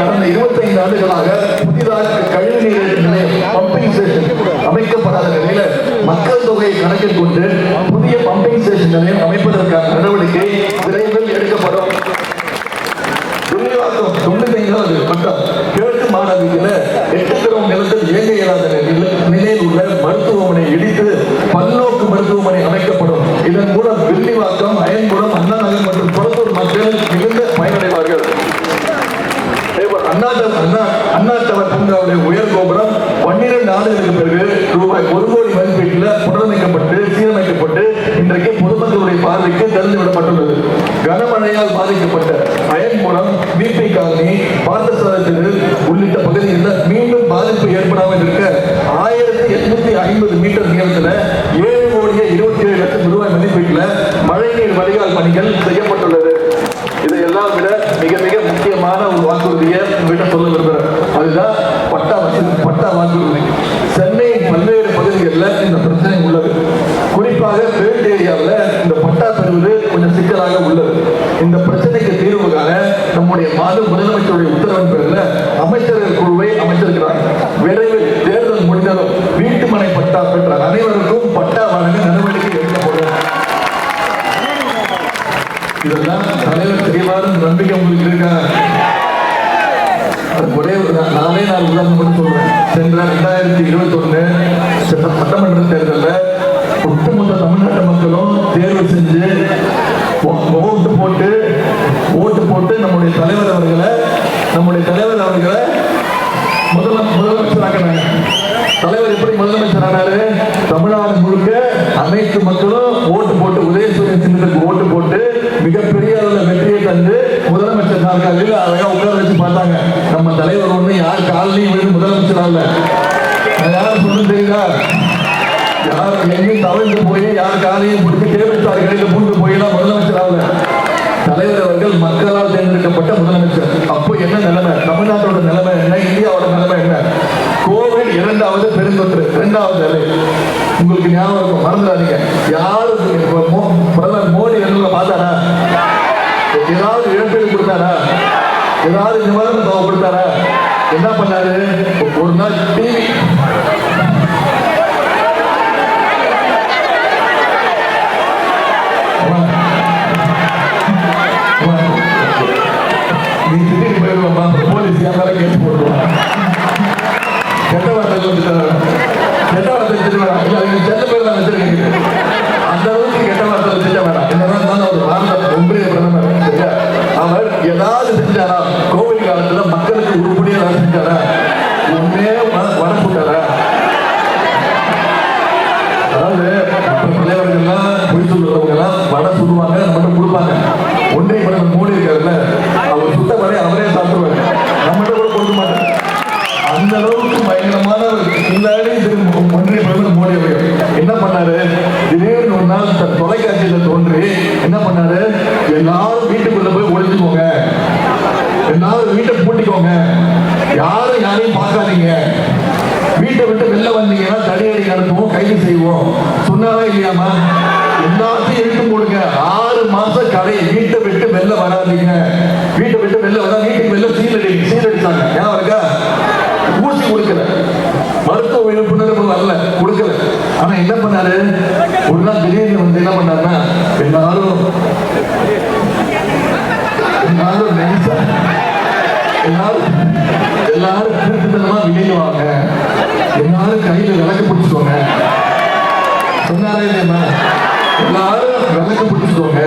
கடந்த இருபத்தைந்து ஆண்டுகளாக புதிதாக கழிவுநீர் நிலையம் பம்பிங் ஸ்டேஷன் அமைக்கப்படாத நிலையில மக்கள் தொகையை கணக்கில் கொண்டு புதிய பம்பிங் ஸ்டேஷன் நிலையம் அமைப்பதற்கான நடவடிக்கை அவிழ்ந்து போய் யார் காலையும் பிடிச்சி தேவைத்தார் கடையில் பூண்டு போயெல்லாம் முதலமைச்சர் ஆகல தலைவர் அவர்கள் மக்களால் தேர்ந்தெடுக்கப்பட்ட முதலமைச்சர். அப்போ என்ன நிலைமை? தமிழ்நாட்டோட நிலைமை என்ன? இந்தியாவோட நிலைமை என்ன? கோவில் இரண்டாவது பெருந்தொற்று இரண்டாவது அலை. உங்களுக்கு ஞாபகம் இருக்கும் மறந்துடாதீங்க. யாரும் பிரதமர் மோடி என்ன பார்த்தாரா? ஏதாவது இழப்பீடு கொடுத்தாரா? ஏதாவது நிவாரணம் கொடுத்தாரா? என்ன பண்ணாரு? ஒரு நாள் டிவி திட்டிட்டு போயிடுவோம்மா அந்த போலீஸ் யாரால கேட்டு போடுவோம் கெட்ட வார்த்தை சொல்லி கெட்ட வார்த்தை வச்சிருவேன் இல்லை செல்ல பேர் தான் வச்சிருக்கீங்க அந்த அளவுக்கு கெட்ட வார்த்தை வச்சுட்ட வேணாம் என்னதான் ஒரு வார்த்தை ஒன்றிய பிரதமர் அவர் ஏதாவது செஞ்சாரா கோவில் காலத்துல மக்களுக்கு உருப்படியாக செஞ்சாரா செய்வோம். சொன்னாவே இல்லையாமா எல்லாத்தையும் எடுத்து போடுங்க. ஆறு மாசம் கடையை வீட்டை விட்டு வெளில வராதீங்க. வீட்டை விட்டு வெளில வந்தா வீட்டுக்கு வெளில சீலடி சீலடிச்சாங்க ஏன் இருக்கா? ஊசி கொடுக்கல. மருத்துவ விழிப்புணர்வு வரல கொடுக்கல. ஆனா என்ன பண்ணாரு? ஒரு நாள் திடீர்னு வந்து என்ன பண்ணாருன்னா எல்லாரும் எல்லாரும் எல்லாரும் எல்லாரும் திருத்தனமா விளையுவாங்க எல்லாரும் கையில விளக்கு பிடிச்சுக்கோங்க. எல்லாரும் விளக்கு பிடிச்சிக்கோங்க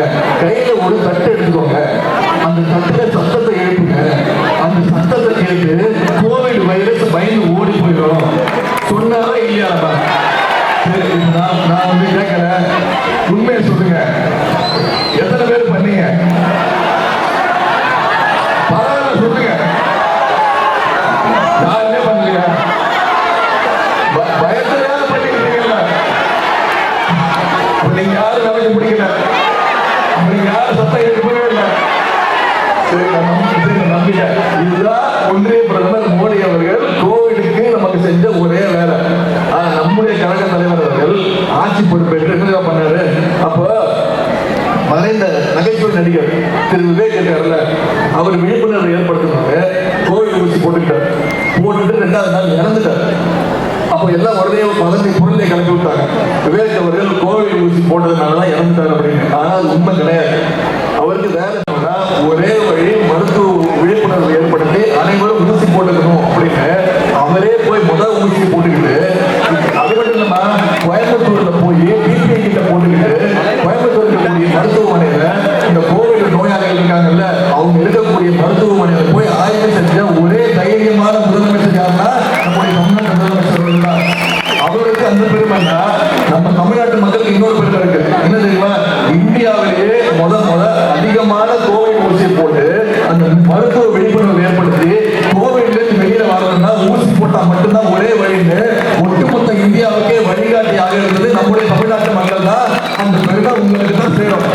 தமிழ்நாட்டு அந்த பெருமை உங்களுக்கு தான் சேரும்.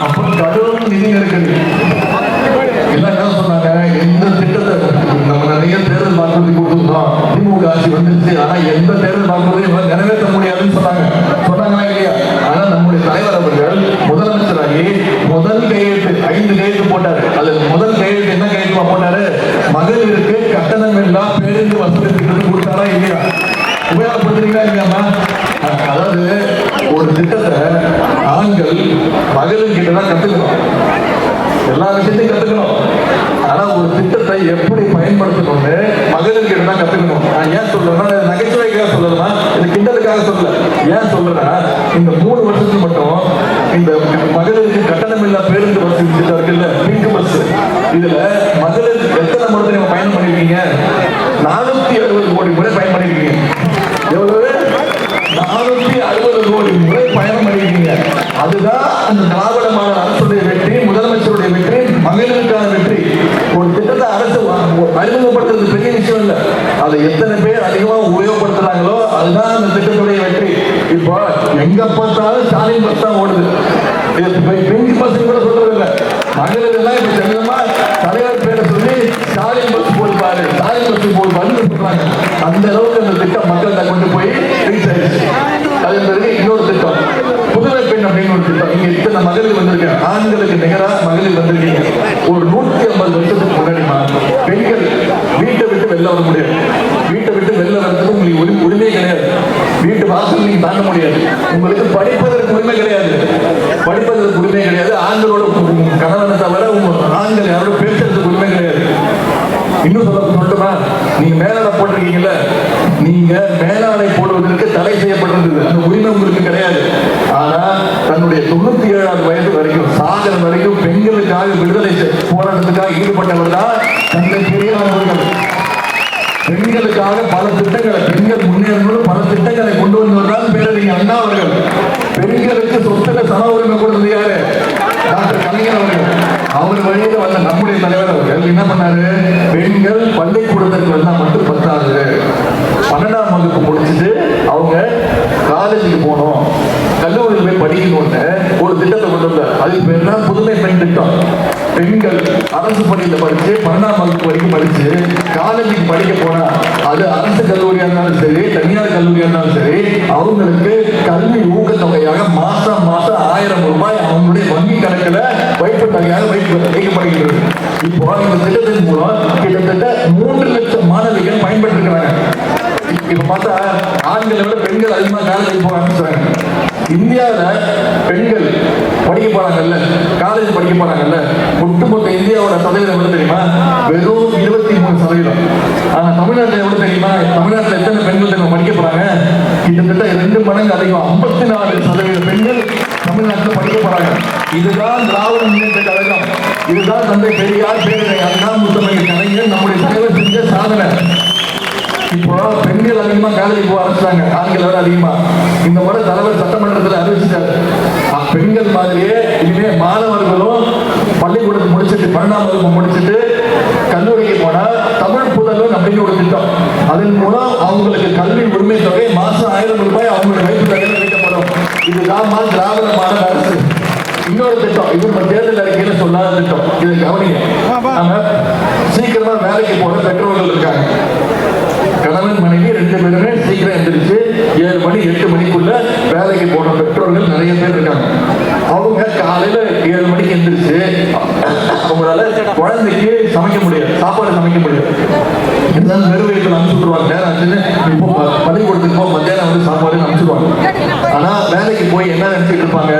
அப்புறம் கடும் நிதி நெருக்கடி எல்லாம் என்ன சொன்னாங்க எந்த திட்டத்தை நம்ம நிறைய தேர்தல் வாக்குறுதி கொடுத்துருந்தோம் திமுக ஆட்சி வந்துருச்சு ஆனா எந்த தேர்தல் வாக்குறுதியும் இவங்க நிறைவேற்ற முடியாதுன்னு சொன்னாங்க சொன்னாங்களா இல்லையா ஆனா நம்முடைய தலைவர் அவர்கள் முதலமைச்சராகி முதல் கையெழுத்து ஐந்து கையெழுத்து போட்டாரு அதுல முதல் கையெழுத்து என்ன கையெழுத்து போட்டாரு மகளிருக்கு கட்டணம் எல்லாம் பேருந்து வசதி திட்டத்தை கொடுத்தாரா இல்லையா உபயோகப்படுத்துறீங்களா இல்லையாமா அதாவது ஒரு திட்டத்தை ஆண்கள் மகளிர் கிட்ட தான் கத்துக்கணும் எல்லா விஷயத்தையும் கத்துக்கணும். ஆனா ஒரு திட்டத்தை எப்படி பயன்படுத்தணும்னு மகளிர் கிட்ட தான் கத்துக்கணும். நான் ஏன் சொல்றேன்னா நகைச்சுவைக்காக சொல்லலாம் இது கிண்டலுக்காக சொல்லல. ஏன் சொல்றேன்னா இந்த மூணு வருஷத்துக்கு மட்டும் இந்த மகளிருக்கு கட்டணம் இல்லா பேருந்து பஸ் இருக்குல்ல பிங்க் பஸ் இதுல மகளிர் எத்தனை முறை நீங்க பயணம் பண்ணிருக்கீங்க நானூத்தி அறுபது கோடி முறை பயணம் பண்ணிருக்கீங்க எவ்வளவு நானூத்தி அறுபது கோடி முறை பயணம் பண்ணிருக்கீங்க அதுதான் அந்த திராவிட மாடல் அரசுடைய வெற்றி முதலமைச்சருடைய வெற்றி மகளிருக்கான வெற்றி ஒரு திட்டத்தை அரசு வ- அறிமுகப்படுத்துறது பெரிய விஷயம் இல்ல. அதை எத்தனை பேர் அதிகமா உபயோகப்படுத்துறாங்களோ அதுதான் அந்த திட்டத்துடைய வெற்றி. இப்போ எங்க பார்த்தாலும் ஸ்டாலின் பஸ் தான் ஓடுது. இது பெ- பெண் பஸ் கூட சொல்றது இல்ல. மகளிர் எல்லாம் இப்ப செல்லமா தலைவர் பேரை சொல்லி ஸ்டாலின் பஸ் போடுவாரு. ஸ்டாலின் பஸ் போடுவாருன்னு சொல்றாங்க அந்த அளவுக்கு அந்த திட்டம் மக்கள்கிட்ட கொண்டு போய் ரீச் ஆயிடுச்சு. அது இன்னொரு திட்டம். பெண் அப்படின்னு ஒரு திட்டம் இங்க இத்தனை மகளிர் வந்திருக்கேன் ஆண்களுக்கு நிகரா மகளிர் வந்திருக்கீங்க. ஒரு நூத்தி ஐம்பது வருஷத்துக்கு முன்னாடிமா பெண்கள் வீட்டை விட்டு வெளில வர முடியாது. வீட்டை விட்டு வெளில வரதுக்கு உங்களுக்கு உரி- உரிமை கிடையாது. வீட்டு வாசல் நீங்க தாங்க முடியாது. உங்களுக்கு படிப்பதற்கு உரிமை கிடையாது. படிப்பதற்கு உரிமை கிடையாது. ஆண்களோட கணவனை தவிர உங்க ஆண்கள் யாரோட பேசுறதுக்கு உரிமை கிடையாது. இன்னும் சொல்ல சொல்லட்டுமா நீங்க மேலாடை போட்டிருக்கீங்கல்ல. நீங்க மேலாடை போடுவதற்கு தடை செய்யப்பட்டிருந்தது. அந்த உரிமை உங்களுக்கு கிடையாது. தன்னுடைய தொண்ணூத்தி ஏழாவது வயது வரைக்கும் சாகர வரைக்கும் பெண்களுக்காக விடுதலை போராட்டத்துக்காக ஈடுபட்டவர் தான் தந்தை பெரியார் அவர்கள். பெண்களுக்காக பல திட்டங்களை பெண்கள் முன்னேறணும் பல திட்டங்களை கொண்டு வந்தவர் தான் பேரறிஞர் அண்ணா அவர்கள். பெண்களுக்கு சொத்துல சம உரிமை கொடுத்தது யாரு? டாக்டர் கலைஞர் அவர்கள். அவர் வழியில வந்த நம்முடைய தலைவர் அவர்கள் என்ன பண்ணாரு? பெண்கள் பள்ளிக்கூடத்திற்கு வந்தா மட்டும் பத்தாது. பன்னெண்டாம் வகுப்பு முடிச்சுட்டு அவங்க காலேஜுக்கு போனோம். கல்லூரியில் போய் படிக்கணும்னு ஒரு திட்டத்தை கொண்டு வந்தார். அதுக்கு பேர் தான் புதுமை பெண் திட்டம். பெண்கள் அரசு பள்ளியில படிச்சு பன்னெண்டாம் வகுப்பு வரைக்கும் படிச்சு காலேஜுக்கு படிக்க போனா அது அரசு கல்லூரியா இருந்தாலும் சரி தனியார் கல்லூரியா இருந்தாலும் சரி அவங்களுக்கு கல்வி ஊக்கத்தொகையாக மாசம் மாசம் ஆயிரம் ரூபாய் அவங்களுடைய வங்கி கணக்குல வைப்பு தொகையாக வைப்பு வைக்கப்படுகிறது. இப்போ இந்த திட்டத்தின் மூலம் கிட்டத்தட்ட மூன்று லட்சம் மாணவிகள் பயன்பெற்றிருக்கிறாங்க. இப்ப பார்த்தா ஆண்களை விட பெண்கள் அதிகமா காலேஜுக்கு போக ஆரம்பிச்சாங்க இந்தியாவில் பெண்கள் படிக்க போறாங்கல்ல காலேஜ் படிக்க போறாங்கல்ல ஒட்டுமொத்த இந்தியாவோட சதவீதம் எவ்வளவு தெரியுமா? வெறும் இருபத்தி மூணு சதவீதம். ஆனா தமிழ்நாட்டில் எவ்வளவு தெரியுமா? தமிழ்நாட்டில் எத்தனை பெண்கள் தெரியுமா படிக்க போறாங்க? கிட்டத்தட்ட ரெண்டு மடங்கு அதிகம் ஐம்பத்தி நாலு சதவீத பெண்கள் தமிழ்நாட்டில் படிக்க போறாங்க. இதுதான் திராவிட முன்னேற்ற கழகம். இதுதான் தந்தை பெரியார் பேரறிஞர் அண்ணா முத்தமிழ் கலைஞர் நம்முடைய தலைவர் செஞ்ச சாதனை. இப்போ பெண்கள் அதிகமா காலேஜ் போக ஆரம்பிச்சாங்க ஆண்களை விட அதிகமா? இந்த முறை தலைவர் சட்டமன்றத்தில் அறிவிச்சிட்டாரு. பெண்கள் மாதிரியே இனிமே மாணவர்களும் பள்ளிக்கூடத்தை முடிச்சிட்டு பன்னெண்டாம் வகுப்பு முடிச்சிட்டு கல்லூரிக்கு போனா தமிழ் புதல்வன் அப்படின்னு ஒரு திட்டம். அதன் மூலம் அவங்களுக்கு கல்வி உரிமை தொகை மாசம் ஆயிரம் ரூபாய் அவங்களுடைய வைப்பு தொகையில் கிடைக்கப்படும் இதுதான் திராவிட மாடல் அரசு. இன்னொரு திட்டம் இது நம்ம தேர்தல் அறிக்கையில சொல்லாத திட்டம். இதை கவனிங்க. சீக்கிரமா வேலைக்கு போற பெற்றோர்கள் இருக்காங்க. கணவன் மனைவி ரெண்டு பேருமே சீக்கிரம் எந்திரிச்சு ஏழு மணி எட்டு மணிக்குள்ள வேலைக்கு போன பெற்றோர்கள் நிறைய பேர் இருக்காங்க. அவங்க காலையில ஏழு மணிக்கு எந்திரிச்சு அவங்களால குழந்தைக்கு சமைக்க முடியாது சாப்பாடு சமைக்க முடியாது. இருந்தாலும் அனுப்பிச்சுடுவாங்க நேரம் ஆச்சுன்னு இப்போ பள்ளிக்கூடத்துக்கு போக மத்தியானம் வந்து சாப்பாடு அனுப்பிச்சுடுவாங்க. ஆனால் வேலைக்கு போய் என்ன நினச்சிட்டு இருப்பாங்க?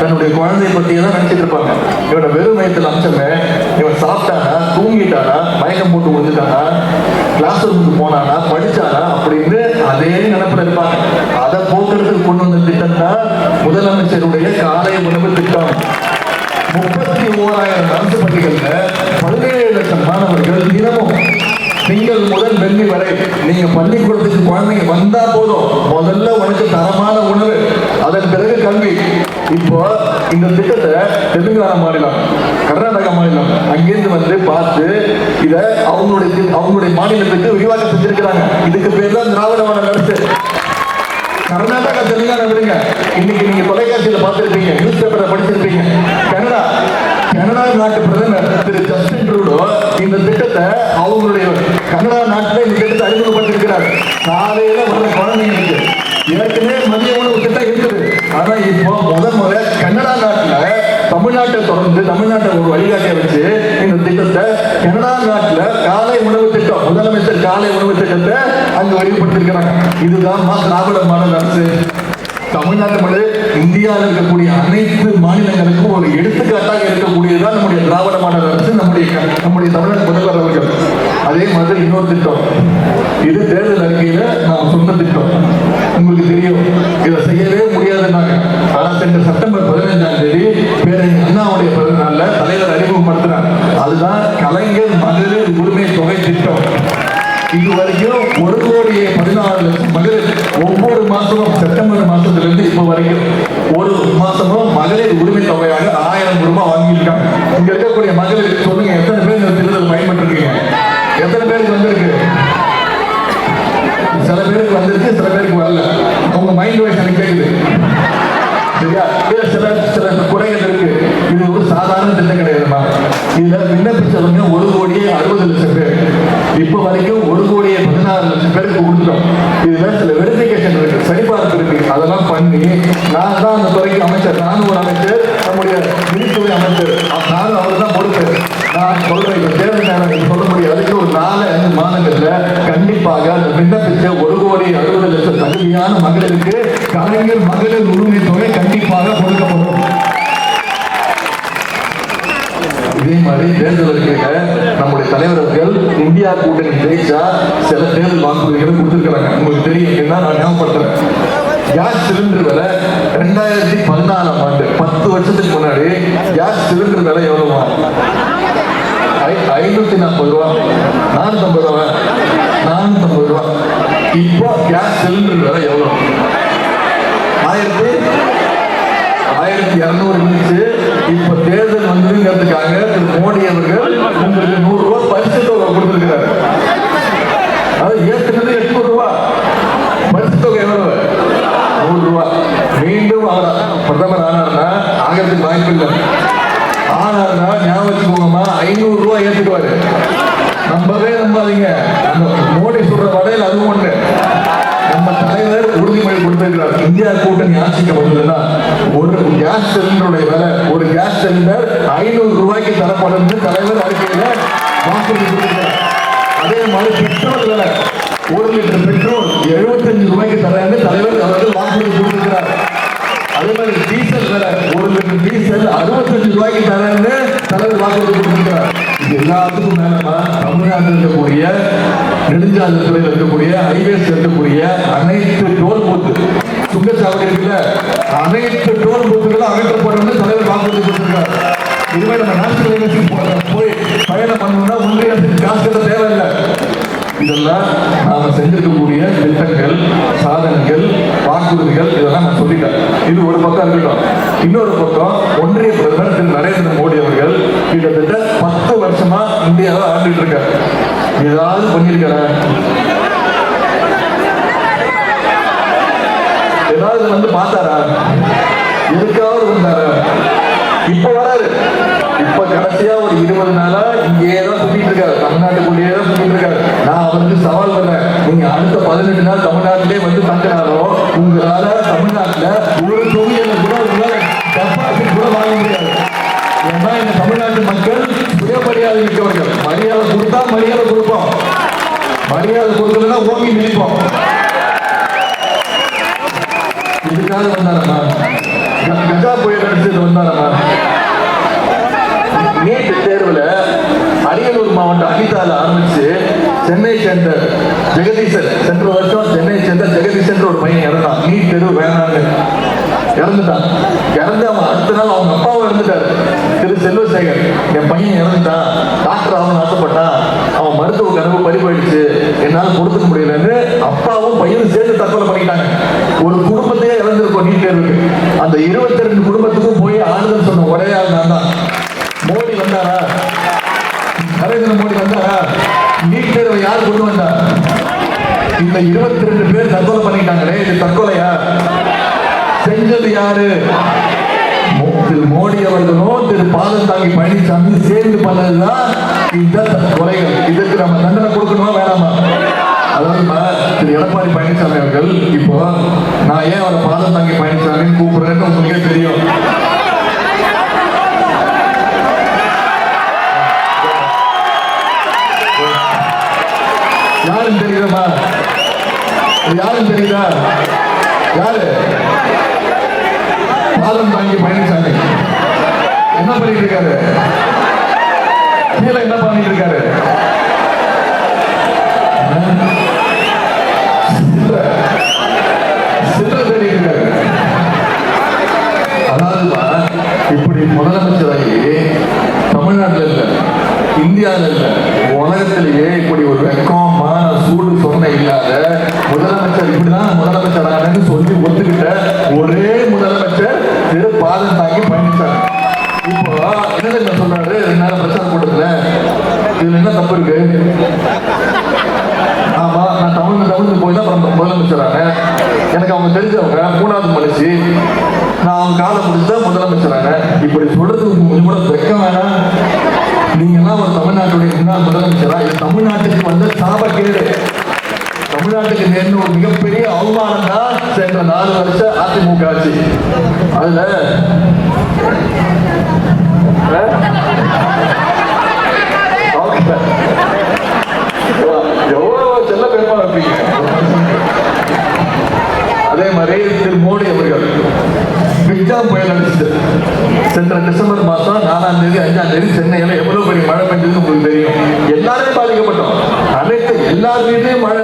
தன்னுடைய குழந்தைய பற்றியே தான் நினச்சிட்டு இருப்பாங்க. இவனை வெறும் வயிற்றுல அனுப்பிச்சமே இவன் சாப்பிட்டானா தூங்கிட்டானா மயக்கம் போட்டு விழுந்துட்டானா கிளாஸ் ரூமுக்கு போனானா படிச்சானா அப்படின்னு அதே நினைப்புல இருப்பாங்க. அதை போக்குறதுக்கு கொண்டு வந்த திட்டம் தான் முதலமைச்சருடைய காலை உணவு திட்டம். முப்பத்தி ஓராயிரம் அரசு பள்ளிகள்ல பதினேழு லட்சம் மாணவர்கள் தினமும் திங்கள் முதல் வெள்ளி வரை நீங்க பள்ளிக்கூடத்துக்கு குழந்தைங்க வந்தா போதும். முதல்ல உனக்கு தரமான உணவு. அதன் பிறகு கல்வி. இப்போ இந்த திட்டத்தை தெலுங்கானா மாநிலம் கர்நாடகா மாநிலம் அங்கிருந்து வந்து பார்த்து இத அவங்களுடைய அவங்களுடைய மாநிலத்துக்கு விரிவாக்கம் செஞ்சிருக்கிறாங்க. இதுக்கு பேர் தான் திராவிடமான அரசு. கர்நாடகா தெலுங்கானா விடுங்க. இன்னைக்கு நீங்க தொலைக்காட்சியில பார்த்திருப்பீங்க நியூஸ் பேப்பர்ல படிச்சிருப்பீங்க கனடா கனடா நாட்டு பிரதமர் திரு ஜஸ்டின் ட்ரூடோ இந்த திட்டத்தை அவங்களுடைய கனடா நாட்டில் இந்த அறிமுகப்பட்டிருக்கிறார் அறிமுகப்படுத்திருக்கிறார் காலையில வர குழந்தைங்களுக்கு ஏற்கனவே மதிய உணவு திட்டம் இருக்குது. ஆனா இப்போ முதல் முறை கனடா நாட்டில் தமிழ்நாட்டை தொடர்ந்து தமிழ்நாட்டை ஒரு வழிகாட்டிய வச்சு இந்த திட்டத்தை கனடா நாட்டில் காலை உணவு திட்டம் முதலமைச்சர் காலை உணவு திட்டத்தை அங்கே வெளிப்படுத்திருக்கிறாங்க இதுதான் மா திராவிட மாடல் அரசு. தமிழ்நாட்டு மொழி இந்தியாவில் இருக்கக்கூடிய அனைத்து மாநிலங்களுக்கும் ஒரு எடுத்துக்காட்டாக இருக்கக்கூடியதுதான் நம்முடைய திராவிட மாடல் அரசு நம்முடைய நம்முடைய தமிழக முதல்வர் அவர்கள். அதே மாதிரி இன்னொரு திட்டம். இது தேர்தல் அறிக்கையில நாம் சொன்ன திட்டம். உங்களுக்கு தெரியும். இதை செய்யவே முடியாதுன்னாங்க. ஆனால் சென்ற செப்டம்பர் பதினைஞ்சாம் தேதி பேரறிஞர் அண்ணாவுடைய பிறந்த நாள்ல தலைவர் அறிமுகப்படுத்தினார் அதுதான் கலைஞர் மகளிர் உரிமை தொகை திட்டம் இது வரைக்கும் ஒரு கோடியே பதினாறு லட்சம் மகளிர் ஒவ்வொரு மாசமும் செப்டம்பர் மாசத்திலிருந்து இப்போ இப்ப வரைக்கும் ஒரு மாசமும் மகளிர் உரிமை தொகையாக ஆயிரம் ரூபாய் வாங்கியிருக்காங்க. இங்க இருக்கக்கூடிய மகளிர் சொல்லுங்க எத்தனை பேர் இந்த திட்டத்தில் பயன்பட்டிருக்கீங்க? எத்தனை பேருக்கு வந்திருக்கு? சில பேருக்கு வந்திருக்கு சில பேருக்கு வரல. உங்க மைண்ட் வாய்ஸ் எனக்கு கேக்குது. சரியா? சில சில குறைகள் இருக்கு. இது ஒரு சாதாரண திட்டம் கிடையாதுமா? இதுல விண்ணப்பிச்சவங்க ஒரு கோடியே அறுபது லட்சம் பேர். இப்ப வரைக்கும் பதினாறு லட்சம் பேருக்கு கொடுத்தோம் இதுல சில வெரிஃபிகேஷன் இருக்கு சரிபார்ப்பு இருக்கு. அதெல்லாம் பண்ணி நான் தான் அந்த துறைக்கு அமைச்சர் நானும் ஒரு அமைச்சர் நம்முடைய நிதித்துறை அமைச்சர். நானும் அவர் தான் பொறுப்பு நான் சொல்றேன் இப்ப தேர்தல் நேரம் சொல்ல முடியாது. அதுக்கு ஒரு நாலு ஐந்து மாதங்கள்ல கண்டிப்பாக அந்த விண்ணப்பித்த ஒரு கோடி அறுபது லட்சம் தகுதியான மகளிருக்கு கலைஞர் மகளிர் உரிமை தொகை கண்டிப்பாக கொடுக்கப்படும். இதே மாதிரி தேர்தல் அறிக்கையில நம்முடைய தலைவர்கள் இந்தியா கூட்டணி ஜெயிச்சா சில தேர்தல் வாக்குறுதிகளை கொடுத்திருக்கிறாங்க. உங்களுக்கு தெரியும் என்ன நான் ஞாபகப்படுத்துறேன். கேஸ் சிலிண்டர் விலை? ரெண்டாயிரத்தி பதினாலாம் ஆண்டு பத்து வருஷத்துக்கு முன்னாடி கேஸ் சிலிண்டர் விலை எவ்வளவு? ஐ- ஐநூத்தி நாற்பது ரூபா. நானூத்தி ரூபா. நானூத்தி ரூபா. இப்போ கேஸ் சிலிண்டர் விலை எவ்வளவு? ஆயிரத்தி ஆயிரத்தி இருநூறு இருந்துச்சு. இப்ப தேர்தல் வந்ததுங்கிறதுக்காக திரு மோடி அவர்கள் உங்களுக்கு நூறு ரூபாய் பரிசு தொகை கொடுத்திருக்கிறாரு அது ஏற்கனவே எட்நூறு ரூபாய் பரிசு தொகை எவ்வளவு நூறு ரூபாய் மீண்டும் அவர் பிரதமர் ஆனார்னா ஆகிறதுக்கு வாய்ப்பு இல்லை ஆனார்னா ஞாபகம் வச்சுக்கோங்கம்மா ஐநூறு ரூபாய் ஏத்துக்குவாரு நம்பவே நம்பாதீங்க அந்த மோடி சொல்ற வடையில் அதுவும் ஒண்ணு நம்ம தலைவர் உறுதிமொழி கொடுத்திருக்கிறார் இந்தியா கூட்டணி ஆட்சிக்கு வந்ததுன்னா ஒரு கேஸ் சிலிண்டருடைய விலை ஒரு கேஸ் சிலிண்டர் ஐநூறு ரூபாய்க்கு தரப்படும் தலைவர் அறிக்கையில வாக்குறுதி கொடுத்திருக்கிறார் அதே மாதிரி பெட்ரோல் விலை ஒரு லிட்டர் பெட்ரோல் 75 ரூபாய்க்கு தரேன்னு தலைவர் அவர்கள் வாக்குறுதி கொடுத்திருக்கிறார் அதே மாதிரி டீசல் விலை ஒரு டீசல் 65 ரூபாய்க்கு தரேன்னு தலைவர் வாக்குறுதி கொடுத்திருக்கிறார். இது எல்லாத்துக்கும் மேலமா தமிழ்நாட்டில் இருக்கக்கூடிய நெடுஞ்சாலைத்துறையில் இருக்கக்கூடிய ஹைவேஸ் இருக்கக்கூடிய அனைத்து டோல் பூத்து. சுங்கச்சாவடி இருக்குல்ல அனைத்து டோல் பூத்துகளும் அகற்றப்படும் தலைவர் வாக்குறுதி கொடுத்துருக்கார் இதுவே நம்ம நேஷனல் போய் பயணம் பண்ணணும்னா ஒன்றிய அரசுக்கு காசு தேவையில்லை. இதெல்லாம் நாம செஞ்சிருக்கக்கூடிய திட்டங்கள் சாதனைகள் வாக்குறுதிகள் இதெல்லாம் நான் சொல்லிட்டேன். இது ஒரு பக்கம் இருக்கட்டும். இன்னொரு பக்கம் ஒன்றிய பிரதமர் திரு. நரேந்திர மோடி அவர்கள் கிட்டத்தட்ட பத்து வருஷமா இந்தியாவை ஆண்டுட்டு இருக்காரு. ஏதாவது பண்ணியிருக்காரு? ஏதாவது வந்து பார்த்தாரா? எதுக்காவது வந்தாரா இப்ப வராரு. இப்ப கடைசியா ஒரு இருபது நாளா இங்கேயே தான் சுத்திட்டு இருக்காரு. தமிழ்நாட்டுக்குள்ளேயே தான் சுத்திட்டு இருக்காரு. நான் அவருக்கு சவால் பண்றேன் நீங்க அடுத்த பதினெட்டு நாள் தமிழ்நாட்டிலே வந்து தங்கினாலும் உங்களால தமிழ்நாட்டுல ஒரு தொகுதியில கூட உங்களால டெபாசிட் கூட வாங்க முடியாது. ஏன்னா இந்த தமிழ்நாட்டு மக்கள் சுயமரியாதை மிக்கவர்கள். மரியாதை கொடுத்தா மரியாதை கொடுப்போம். மரியாதை கொடுக்கலன்னா ஓங்கி நினைப்போம் இதுக்காக வந்தாரம்மா கஜா புயல் அடிச்சது வந்தாரம்மா நேற்று அரியலூர் மாவட்டம் அனிதால ஆரம்பிச்சு சென்னை சேர்ந்த ஜெகதீசன் சென்ற வருஷம் சென்னை சேர்ந்த ஜெகதீசன் ஒரு பையன் இறந்தான். நீட் தெரு வேணான்னு. இறந்துட்டான். இறந்து அவன் அடுத்த நாள் அவங்க அப்பாவும் இறந்துட்டாரு. திரு செல்வசேகர் என் பையன் இறந்துட்டான் டாக்டர் அவன் ஆசைப்பட்டான் அவன் மருத்துவ கனவு பறி போயிடுச்சு. என்னால கொடுத்துக்க முடியலன்னு அப்பாவும் பையனும் சேர்ந்து தற்கொலை பண்ணிட்டாங்க ஒரு குடும்பத்தையே இறந்துருக்கோம் நீட் தேர்வுக்கு. அந்த இருபத்தி இந்த இருபத்தி ரெண்டு பேர் தற்கொலை பண்ணிட்டாங்களே இது தற்கொலையா? செஞ்சது யாரு? திரு மோடி அவர்களும் திரு பாதத்தாங்கி பழனிசாமி சேர்ந்து பண்ணதுதான் இந்த கொலைகள் இதுக்கு நம்ம தண்டனை கொடுக்கணுமா வேணாமா? அதாவது திரு எடப்பாடி பழனிசாமி அவர்கள் இப்போ நான் ஏன் அவரை பாதத்தாங்கி பழனிசாமின்னு கூப்பிடுறேன்னு இந்தியாவில் இல்ல. உலகத்திலேயே இப்படி ஒரு வெக்கம் மான சூடு சொன்ன இல்லாத முதலமைச்சர் இப்படிதான் முதலமைச்சர் சொல்லி ஒத்துக்கிட்ட ஒரே முதலமைச்சர் திரு பாதம் தாங்கி பழனிசாமி இப்போ என்ன தெரியுமா சொல்றாரு? ரெண்டு நேரம் பிரச்சார கூட்டத்துல இதுல என்ன தப்பு இருக்கு? நான் தமிழ் தமிழ் போய் தான் பிறந்த முதலமைச்சராங்க. எனக்கு அவங்க தெரிஞ்சவங்க மூணாவது மனுஷி நான் அவங்க காலம் முடிச்சு தான் முதலமைச்சராங்க. இப்படி சொல்றதுக்கு கொஞ்சம் கூட வெக்கம் வேணாம். நீங்க எல்லாம் ஒரு தமிழ்நாட்டுடைய முன்னாள் முதலமைச்சரா? இது தமிழ்நாட்டுக்கு வந்த சாபக்கேடு. தமிழ்நாட்டுக்கு நேர்ந்த ஒரு மிகப்பெரிய அவமானம் தான் சென்ற நாலு வருஷ அதிமுக ஆட்சி. அதுல எவ்வளவு செல்ல பெருமா வைப்பீங்க அதே மாதிரி திரு மோடி அவர்கள் பிக்ஜாம் புயல் அடிச்சது சென்ற டிசம்பர் மாசம் நாலாம் தேதி அஞ்சாம் தேதி சென்னையில எவ்வளவு பெரிய மழை பெஞ்சதுன்னு உங்களுக்கு தெரியும். எல்லாருமே பாதிக்கப்பட்டோம். அனைத்து எல்லா வீட்லயும் மழை